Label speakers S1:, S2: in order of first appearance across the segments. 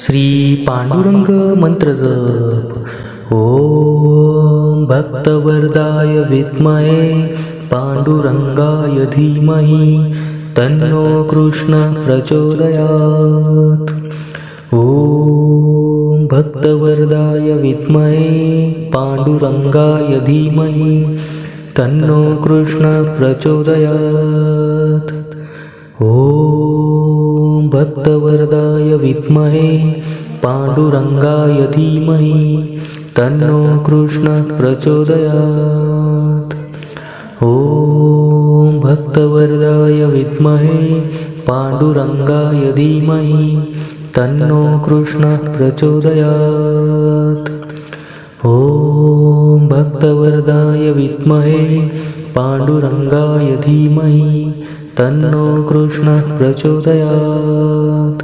S1: श्री पांडुरंग मंत्र जप ओम भक्तवरदाय विद्महे पांडुरंगाय धीमहि तन्नो कृष्ण प्रचोदयात्। ॐ भक्तवरदाय विद्महे पाण्डुरङ्गाय धीमहि तन्नो कृष्ण प्रचोदयात्। ॐ भक्तवरदाय विद्महे पाण्डुरङ्गाय धीमहि तन्नो कृष्ण प्रचोदयात्। ॐ भक्तवरदाय विद्महे पाण्डुरङ्गाय धीमहि तन्नो कृष्ण प्रचोदयात्। ॐ भक्तवरदाय विद्महे पाण्डुरङ्गाय धीमहि तन्नो कृष्ण प्रचोदयात्।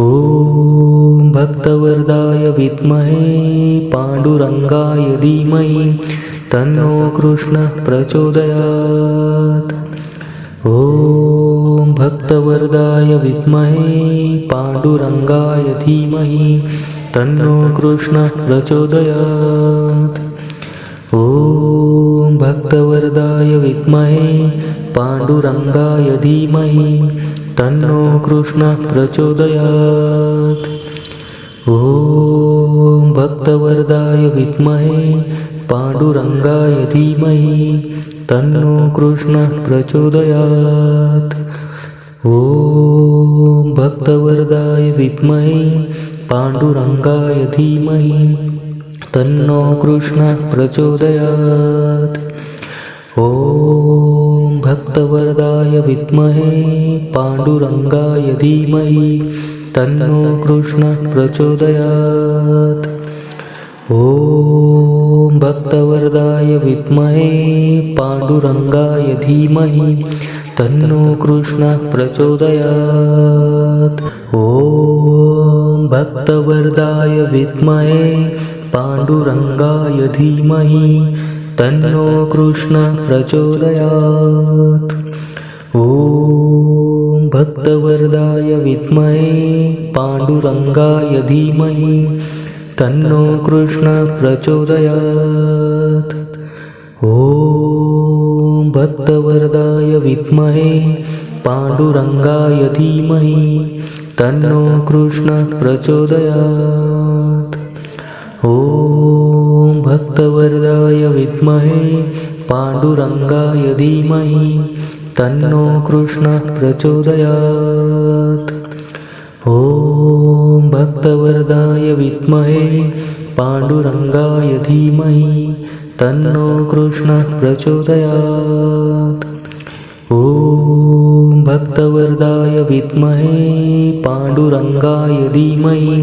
S1: ॐ भक्तवरदाय विद्महे पाण्डुरङ्गाय धीमहि तन्नो कृष्ण प्रचोदयात्। ॐ भक्तवरदाय विद्महे पाण्डुरङ्गाय धीमहि तन्नो कृष्ण प्रचोदयात्। ॐ भक्तवरदाय विद्महे पाण्डुरङ्गाय धीमहि तन्नो कृष्ण प्रचोदयात्। ॐ भक्तवरदाय विद्महे पाण्डुरङ्गाय धीमहि तन्नो कृष्ण प्रचोदयात्। ॐ भक्तवरदाय विद्महे पाण्डुरङ्गाय धीमहि तन्नो कृष्ण प्रचोदयात् ॐ भक्तवरदाय विद्महे पाण्डुरङ्गाय धीमहि तन्नो कृष्ण प्रचोदयात्। ॐ भक्तवरदाय विद्महे पाण्डुरङ्गाय धीमहि तन्नो कृष्ण प्रचोदयात्। ॐ भक्तवरदाय विद्महे पाण्डुरङ्गाय धीमहि तन्नो कृष्ण प्रचोदयात्। ॐ भक्तवरदाय विद्महे पाण्डुरङ्गाय धीमहि तन्नो कृष्ण प्रचोदयात्। ॐ भक्तवरदाय विद्महे पाण्डुरङ्गाय धीमहि तन्नो कृष्ण प्रचोदयात्। ॐ भक्तवरदाय विद्महे पाण्डुरङ्गाय धीमहि तन्नो कृष्ण प्रचोदयात्। ॐ भक्तवरदाय विद्महे पाण्डुरङ्गाय धीमहि तन्नो कृष्ण प्रचोदयात्। ॐ भक्तवरदाय विद्महे पाण्डुरङ्गाय धीमहि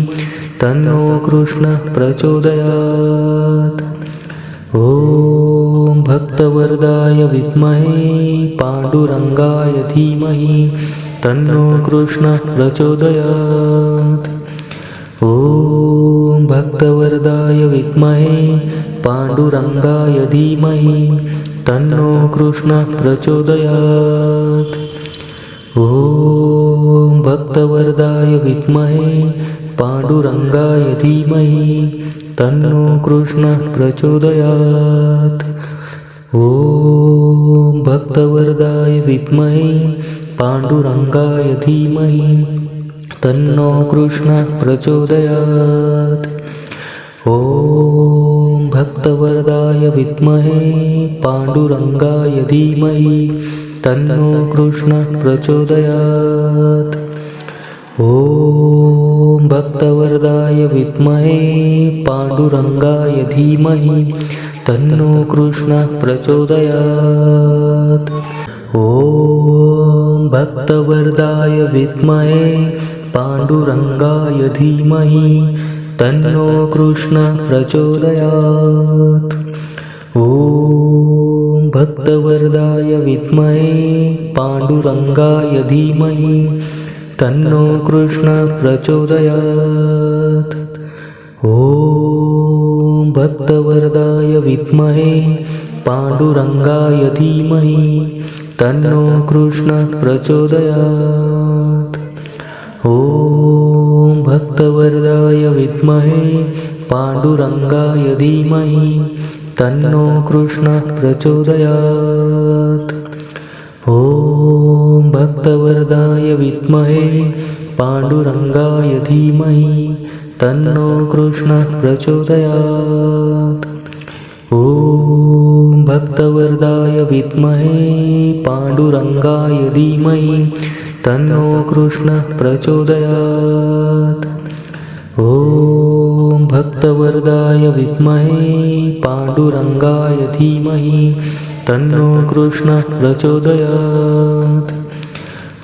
S1: तन्नो कृष्ण प्रचोदयात्। ॐ भक्तवरदाय विद्महे पाण्डुरङ्गाय धीमहि तन्नो कृष्ण प्रचोदयात्। ॐ भक्तवरदाय विद्महे पाण्डुरङ्गाय धीमहि तन्नो कृष्ण प्रचोदयात्। ॐ भक्तवरदाय विद्महे पाण्डुरङ्गाय धीमहि तन्नो कृष्ण प्रचोदयात्। ॐ भक्तवरदाय विद्महे पाण्डुरङ्गाय धीमहि तन्नो कृष्ण प्रचोदयात्। ॐ भक्तवरदाय विद्महे पाण्डुरङ्गाय धीमहि तन्नो कृष्ण प्रचोदयात्। ॐ भक्तवरदाय विद्महे पाण्डुरङ्गाय धीमहि तन्नो कृष्ण प्रचोदयात्। ॐ भक्तवरदाय विद्महे पाण्डुरङ्गाय धीमहि तन्नो कृष्ण प्रचोदयात्। ॐ भक्तवरदाय विद्महे पाण्डुरङ्गाय धीमहि तन्नो कृष्ण प्रचोदयात्। ॐ भक्तवरदाय विद्महे पाण्डुरङ्गाय धीमहि तन्नो कृष्ण प्रचोदयात्। ॐ भक्तवरदाय विद्महे पाण्डुरङ्गाय धीमहि तन्नो कृष्णः प्रचोदयात् भक्तवरदाय विद्महे पाण्डुरङ्गाय धीमहि तन्नो कृष्णः प्रचोदयात्। ॐ भक्तवरदाय विद्महे पाण्डुरङ्गाय धीमहि तन्नो कृष्णः प्रचोदयात्। ॐ भक्तवरदाय विद्महे पाण्डुरङ्गाय धीमहि तन्नो कृष्णः प्रचोदयात्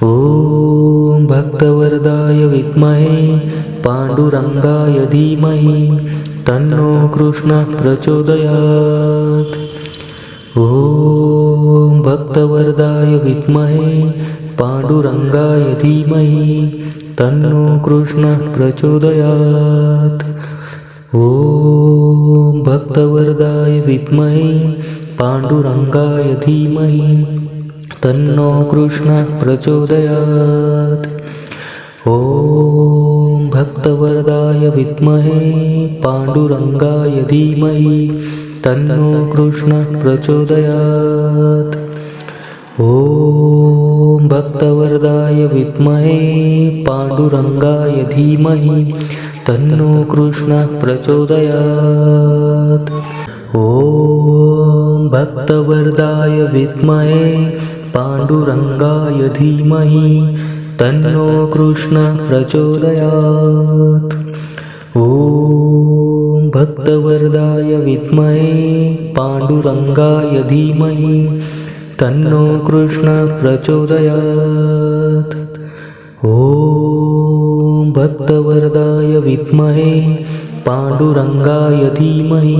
S1: ॐ भक्तवरदाय विद्महे पाण्डुरङ्गाय धीमहि तन्नो कृष्णः प्रचोदयात्। ॐ भक्तवरदाय विद्महे पाण्डुरङ्गाय धीमहि तन्नो कृष्णः प्रचोदयात्। ॐ भक्तवरदाय विद्महे पाण्डुरङ्गाय धीमहि तन्नो कृष्णः प्रचोदयात्। ॐ भक्तवरदाय विद्महे पाण्डुरङ्गाय धीमहि तन्नो कृष्णः प्रचोदयात्। ॐ भक्तवरदाय विद्महे पाण्डुरङ्गाय धीमहि तन्नो कृष्णः प्रचोदयात्। ॐ भक्तवरदाय विद्महे पाण्डुरङ्गाय धीमहि तन्नो कृष्णः प्रचोदयात्। ॐ भक्तवरदाय विद्महे पाण्डुरङ्गाय धीमहि तन्नो कृष्णः प्रचोदयात्। ॐ भक्तवरदाय विद्महे पाण्डुरङ्गाय धीमहि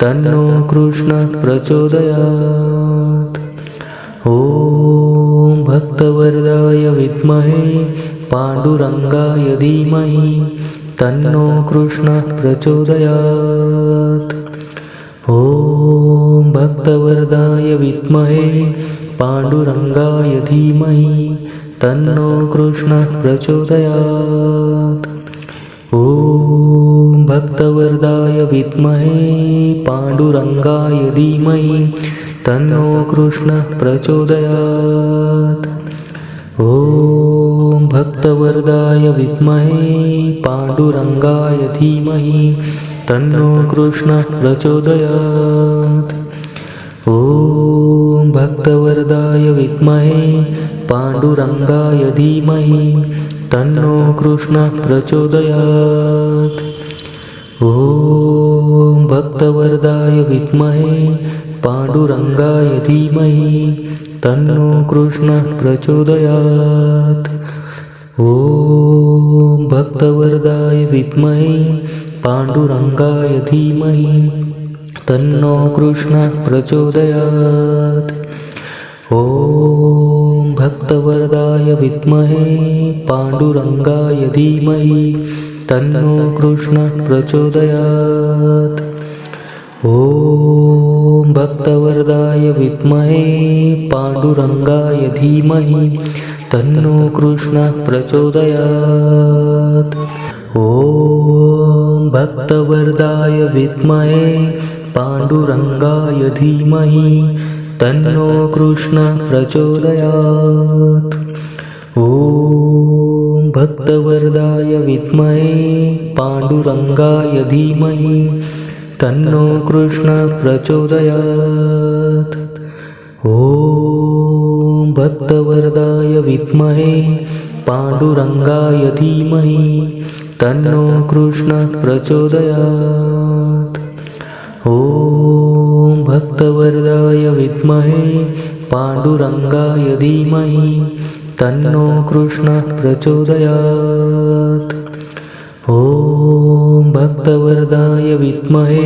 S1: तन्नो कृष्णः प्रचोदयात् ॐ भक्तवरदाय विद्महे पाण्डुरङ्गाय धीमहि तन्नो कृष्णः प्रचोदयात्। ॐ भक्तवरदाय विद्महे पाण्डुरङ्गाय धीमहि तन्नो कृष्णः प्रचोदयात्। ॐ भक्तवरदाय विद्महे पाण्डुरङ्गाय धीमहि तन्नो कृष्णः प्रचोदयात्। ॐ भक्तवरदाय विद्महे पाण्डुरङ्गाय धीमहि तन्नो कृष्णः प्रचोदयात्। ॐ भक्तवरदाय विद्महे पाण्डुरङ्गाय धीमहि तन्नो कृष्णः प्रचोदयात्। ॐ भक्तवरदाय विद्महे पाण्डुरङ्गाय धीमहि तन्नो कृष्णः प्रचोदयात्। ॐ भक्तवरदाय विद्महे पाण्डुरङ्गाय धीमहि तन्नो कृष्णः प्रचोदयात्। ॐ भक्तवरदाय विद्महे पाण्डुरङ्गाय धीमहि तन्नो कृष्णः प्रचोदयात् ॐ भक्तवरदाय विद्महे पाण्डुरङ्गाय धीमहि तन्नो कृष्णः प्रचोदयात्। ॐ भक्तवरदाय विद्महे पाण्डुरङ्गाय धीमहि तन्नो कृष्णः प्रचोदयात्। ॐ भक्तवरदाय विद्महे पाण्डुरङ्गाय धीमहि तन्नो कृष्णः प्रचोदयात्। ॐ भक्तवरदाय विद्महे पाण्डुरङ्गाय धीमहि तन्नो कृष्णः प्रचोदयात्। ॐ भक्तवरदाय विद्महे पाण्डुरङ्गाय धीमहि तन्नो कृष्णः प्रचोदयात् ॐ भक्तवरदाय विद्महे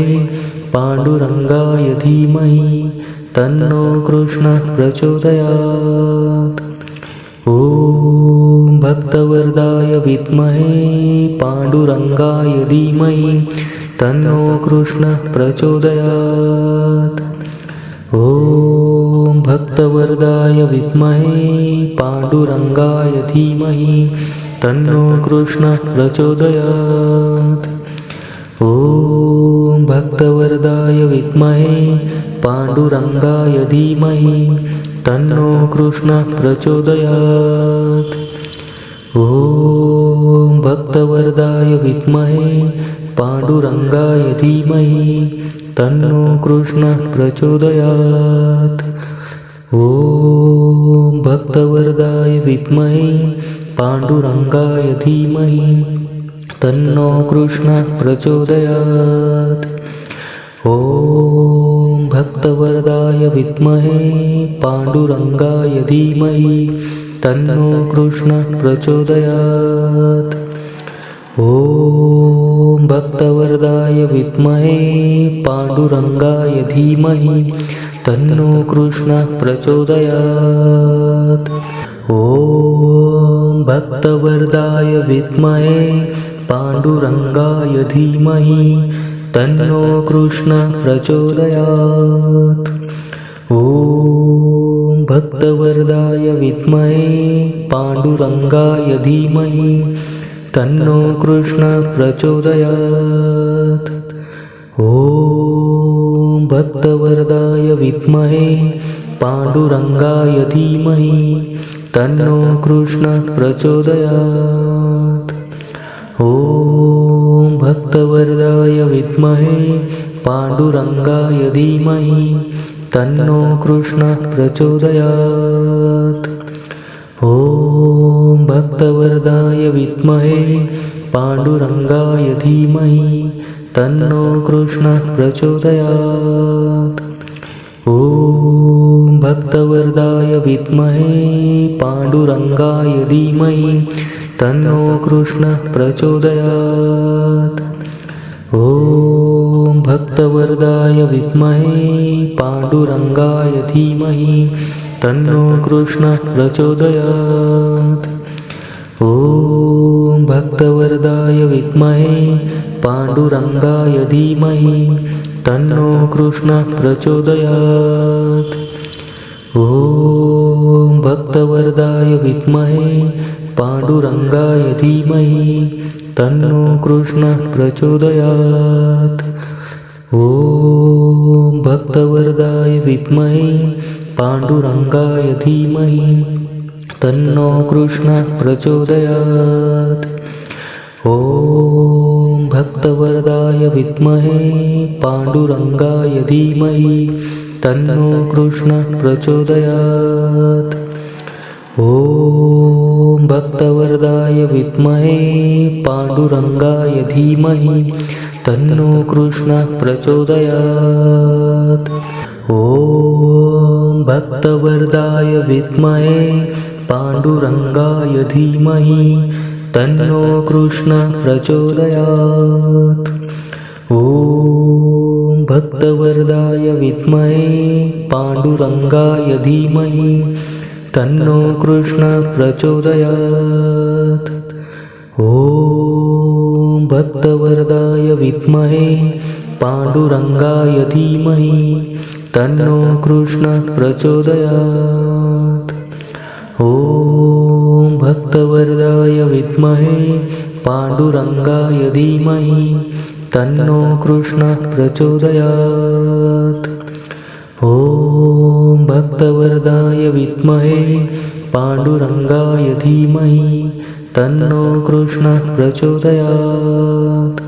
S1: पाण्डुरङ्गाय धीमहि तन्नो कृष्णः प्रचोदयात्। ॐ भक्तवरदाय विद्महे पाण्डुरङ्गाय धीमहि तन्नो कृष्णः प्रचोदयात्। ॐ भक्तवरदाय विद्महे पाण्डुरङ्गाय धीमहि तन्नो कृष्णः प्रचोदयात्। ॐ भक्तवरदाय विद्महे पाण्डुरङ्गाय धीमहि तन्नो कृष्णः प्रचोदयात्। ॐ भक्तवरदाय विद्महे पाण्डुरङ्गाय धीमहि तन्नो कृष्णः प्रचोदयात्। ॐ भक्तवरदाय विद्महे पाण्डुरङ्गाय धीमहि तन्नो कृष्णः प्रचोदयात्। ॐ भक्तवरदाय विद्महे पाण्डुरङ्गाय धीमहि तन्नो कृष्णः प्रचोदयात्। ॐ भक्तवरदाय विद्महे पाण्डुरङ्गाय धीमहि तन्नो कृष्णः प्रचोदयात्। ॐ भक्तवरदाय विद्महे पाण्डुरङ्गाय धीमहि तन्नो कृष्णः प्रचोदयात्। ॐ भक्तवरदाय विद्महे पाण्डुरङ्गाय धीमहि तन्नो कृष्णः प्रचोदयात्। ॐ भक्तवरदाय विद्महे पाण्डुरङ्गाय धीमहि तन्नो कृष्णः प्रचोदयात्। ॐ भक्तवरदाय विद्महे पाण्डुरङ्गाय धीमहि तन्नो कृष्णः प्रचोदयात्। ॐ भक्तवरदाय विद्महे पाण्डुरङ्गाय धीमहि तन्नो कृष्णः प्रचोदयात् ॐ भक्तवरदाय विद्महे पाण्डुरङ्गाय धीमहि तन्नो कृष्णः प्रचोदयात्। ॐ भक्तवरदाय विद्महे पाण्डुरङ्गाय धीमहि तन्नो कृष्णः प्रचोदयात्। ॐ भक्तवरदाय विद्महे पाण्डुरङ्गाय धीमहि तन्नो कृष्णः प्रचोदयात्। ॐ भक्तवरदाय विद्महे पाण्डुरङ्गाय धीमहि तन्नो कृष्णः प्रचोदयात्। ॐ भक्तवरदाय विद्महे पाण्डुरङ्गाय धीमहि तन्नो कृष्णः प्रचोदयात् ॐ भक्तवरदाय विद्महे पाण्डुरङ्गाय धीमहि तन्नो कृष्णः प्रचोदयात्। ॐ भक्तवरदाय विद्महे पाण्डुरङ्गाय धीमहि तन्नो कृष्णः प्रचोदयात्। ॐ भक्तवरदाय विद्महे पाण्डुरङ्गाय धीमहि तन्नो कृष्णः प्रचोदयात्। ॐ भक्तवरदाय विद्महे पाण्डुरङ्गाय धीमहि तन्नो कृष्णः प्रचोदयात्। ॐ भक्तवरदाय विद्महे पाण्डुरङ्गाय धीमहि तन्नो कृष्णः प्रचोदयात्। ॐ भक्तवरदाय विद्महे पाण्डुरङ्गाय धीमहि तन्नो कृष्णः प्रचोदयात्। ॐ भक्तवरदाय विद्महे पाण्डुरङ्गाय धीमहि तन्नो कृष्णः प्रचोदयात्।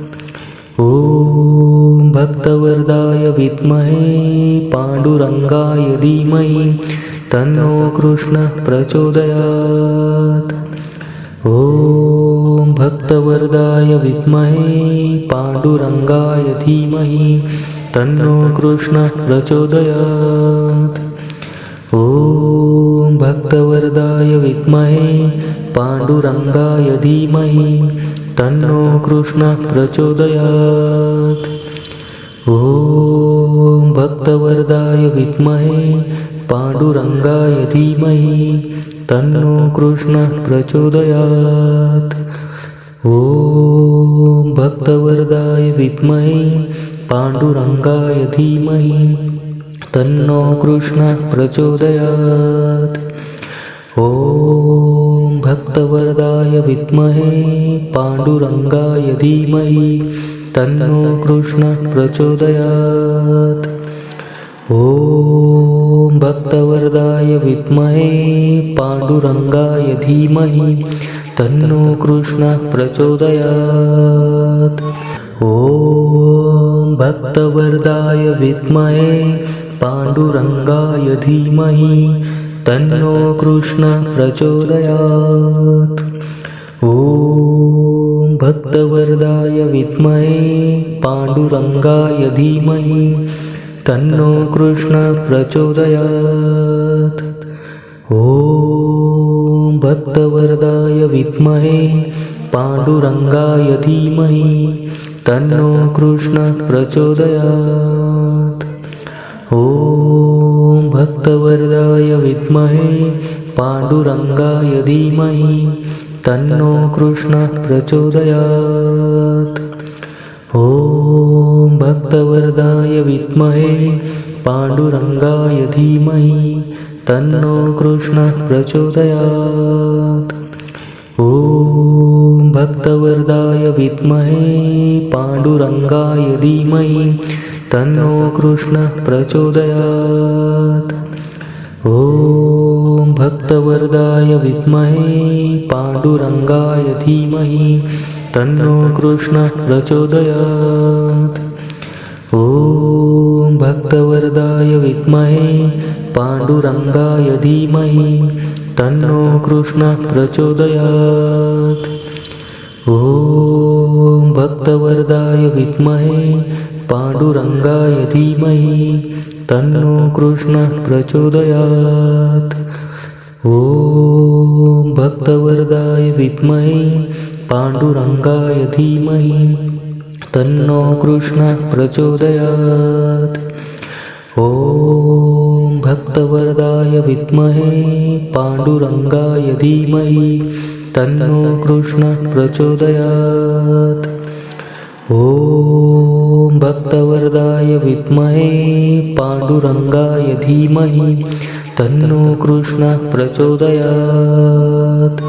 S1: ॐ भक्तवरदाय विद्महे पाण्डुरङ्गाय धीमहि तन्नो कृष्णः प्रचोदयात्। ॐ भक्तवरदाय विद्महे पाण्डुरङ्गाय धीमहि तन्नो कृष्णः प्रचोदयात्। ॐ भक्तवरदाय विद्महे पाण्डुरङ्गाय धीमहि तन्नो कृष्णः प्रचोदयात्। ॐ भक्तवरदाय विद्महे पाण्डुरङ्गाय धीमहि तन्नो कृष्णः प्रचोदयात्। ॐ भक्तवरदाय विद्महे पाण्डुरङ्गाय धीमहि तन्नो कृष्णः प्रचोदयात्। ॐ भक्तवरदाय विद्महे पाण्डुरङ्गाय धीमहि तन्नो कृष्णः प्रचोदयात् ॐ भक्तवरदाय विद्महे पाण्डुरङ्गाय धीमहि तन्नो कृष्णः प्रचोदयात्। ॐ भक्तवरदाय विद्महे पाण्डुरङ्गाय धीमहि तन्नो कृष्णः प्रचोदयात्। ॐ भक्तवरदाय विद्महे पाण्डुरङ्गाय धीमहि तन्नो कृष्णः प्रचोदयात्। ॐ भक्तवरदाय विद्महे पाण्डुरङ्गाय धीमहि तन्नो कृष्णः प्रचोदयात्। ॐ भक्तवरदाय विद्महे पाण्डुरङ्गाय धीमहि तन्नो कृष्णः प्रचोदयात् ॐ भक्तवरदाय विद्महे पाण्डुरङ्गाय धीमहि तन्नो कृष्णः प्रचोदयात्। ॐ भक्तवरदाय विद्महे पाण्डुरङ्गाय धीमहि तन्नो कृष्णः प्रचोदयात्। ॐ भक्तवरदाय विद्महे पाण्डुरङ्गाय धीमहि तन्नो कृष्णः प्रचोदयात्। ॐ भक्तवरदाय विद्महे पाण्डुरङ्गाय धीमहि तन्नो कृष्णः प्रचोदयात्। ॐ भक्तवरदाय विद्महे पाण्डुरङ्गाय धीमहि तन्नो कृष्णः प्रचोदयात्। ॐ भक्तवरदाय विद्महे पाण्डुरङ्गाय धीमहि तन्नो कृष्णः प्रचोदयात्। ॐ भक्तवरदाय विद्महे पाण्डुरङ्गाय धीमहि तन्नो कृष्णः प्रचोदयात्। ॐ भक्तवरदाय विद्महे पाण्डुरङ्गाय धीमहि तन्नो कृष्णः प्रचोदयात्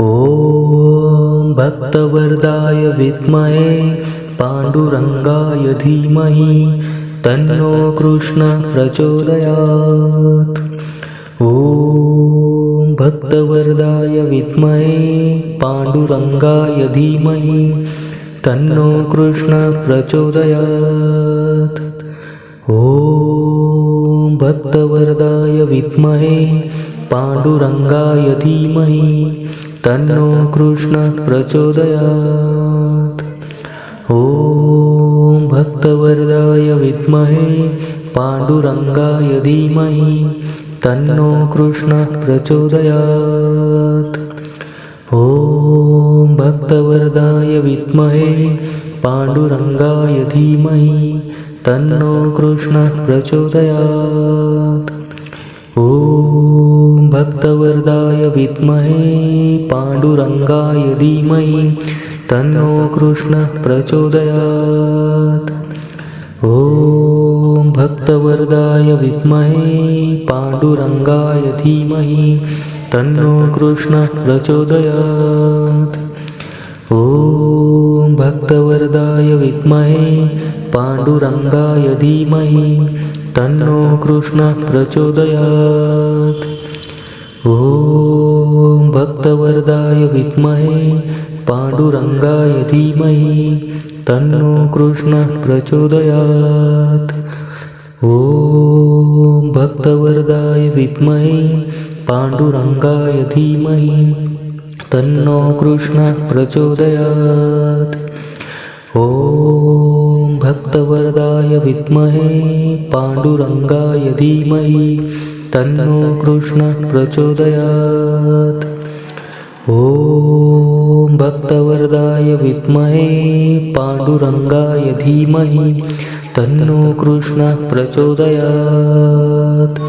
S1: ॐ भक्तवरदाय विद्महे पाण्डुरङ्गाय धीमहि तन्नो कृष्णः प्रचोदयात्। ॐ भक्तवरदाय विद्महे पाण्डुरङ्गाय धीमहि तन्नो कृष्णः प्रचोदयात्। ॐ भक्तवरदाय विद्महे पाण्डुरङ्गाय धीमहि तन्नो कृष्णः प्रचोदयात्। ॐ भक्तवरदाय विद्महे पाण्डुरङ्गाय धीमहि तन्नो कृष्णः प्रचोदयात्। ॐ भक्तवरदाय विद्महे पाण्डुरङ्गाय धीमहि तन्नो कृष्णः प्रचोदयात् ॐ भक्तवरदाय विद्महे पाण्डुरङ्गाय धीमहि तन्नो कृष्णः प्रचोदयात्। ॐ भक्तवरदाय विद्महे पाण्डुरङ्गाय धीमहि तन्नो कृष्णः प्रचोदयात्। ॐ भक्तवरदाय विद्महे पाण्डुरङ्गाय धीमहि तन्नो कृष्णः प्रचोदयात्। ॐ भक्तवरदाय विद्महे पाण्डुरङ्गाय धीमहि तन्नो कृष्णः प्रचोदयात्। ॐ भक्तवरदाय विद्महे पाण्डुरङ्गाय धीमहि तन्नो कृष्णः प्रचोदयात् ॐ भक्तवरदाय विद्महे पाण्डुरङ्गाय धीमहि तन्नो कृष्णः प्रचोदयात्। ॐ भक्तवरदाय विद्महे पाण्डुरङ्गाय धीमहि तन्नो कृष्णः प्रचोदयात्